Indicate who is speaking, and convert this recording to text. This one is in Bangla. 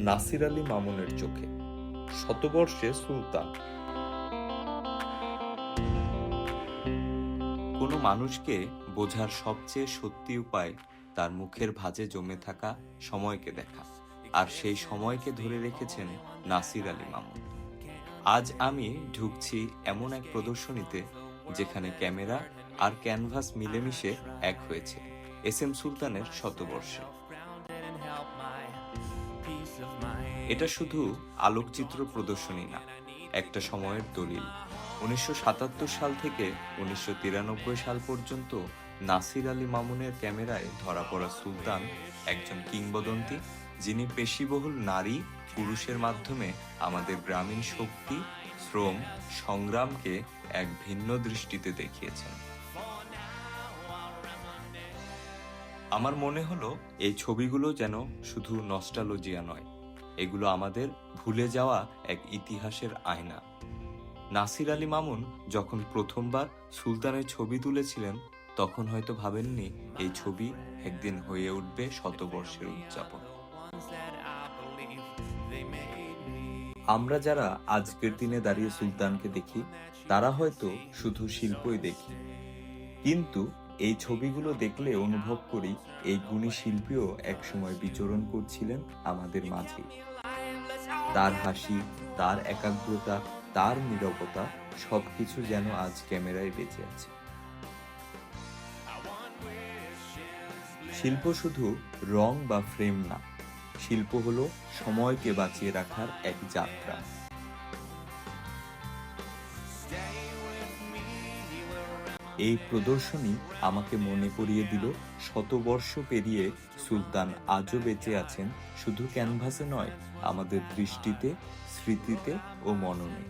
Speaker 1: নাসির আলী মামুনের চোখে। শতবর্ষে সুলতান। কোনো মানুষকে বোঝার সবচেয়ে সত্যি উপায় তার মুখের ভাঁজে জমে থাকা সময়কে দেখা। আর সেই সময়কে ধরে রেখেছেন নাসির আলী মামুন। আজ আমি ঢুকছি এমন এক প্রদর্শনীতে যেখানে ক্যামেরা আর ক্যানভাস মিলেমিশে এক হয়েছে। এস এম সুলতানের শতবর্ষে। এটা শুধু আলোকচিত্র প্রদর্শনী না, একটা সময়ের দলিল। উনিশশো সাতাত্তর সাল থেকে উনিশশো তিরানব্বই সাল পর্যন্ত নাসির আলী মামুনের ক্যামেরায় ধরা পড়া সুলতান একজন কিংবদন্তি, যিনি পেশিবহুল নারী, পুরুষের মাধ্যমে আমাদের গ্রামীণ শক্তি, শ্রম, সংগ্রামকে এক ভিন্ন দৃষ্টিতে দেখিয়েছেন। আমার মনে হলো এই ছবিগুলো যেন শুধু নস্টালজিয়া নয়, এগুলো আমাদের ভুলে যাওয়া এক ইতিহাসের আয়না। নাসির আলী মামুন যখন প্রথমবার সুলতানের ছবি তুলেছিলেন, তখন হয়তো ভাবেননি এই ছবি একদিন হয়ে উঠবে শতবর্ষের উদযাপন। আমরা যারা আজকের দিনে দাঁড়িয়ে সুলতানকে দেখি, তারা হয়তো শুধু শিল্পই দেখি। কিন্তু এই ছবিগুলো দেখলে অনুভব করি এই গুণী শিল্পীও একসময় বিচরণ করছিলেন আমাদের মাঝে। তার হাসি, তার একাগ্রতা, তার নীরবতা সবকিছু যেন আজ ক্যামেরায় বেঁচে আছে। শিল্প শুধু রং বা ফ্রেম না, শিল্প হলো সময়কে বাঁচিয়ে রাখার এক যাত্রা। এই প্রদর্শনী আমাকে মনে করিয়ে দিল, শতবর্ষ পেরিয়ে সুলতান আজও বেঁচে আছেন, শুধু ক্যানভাসে নয়, আমাদের দৃষ্টিতে, স্মৃতিতে ও মননে।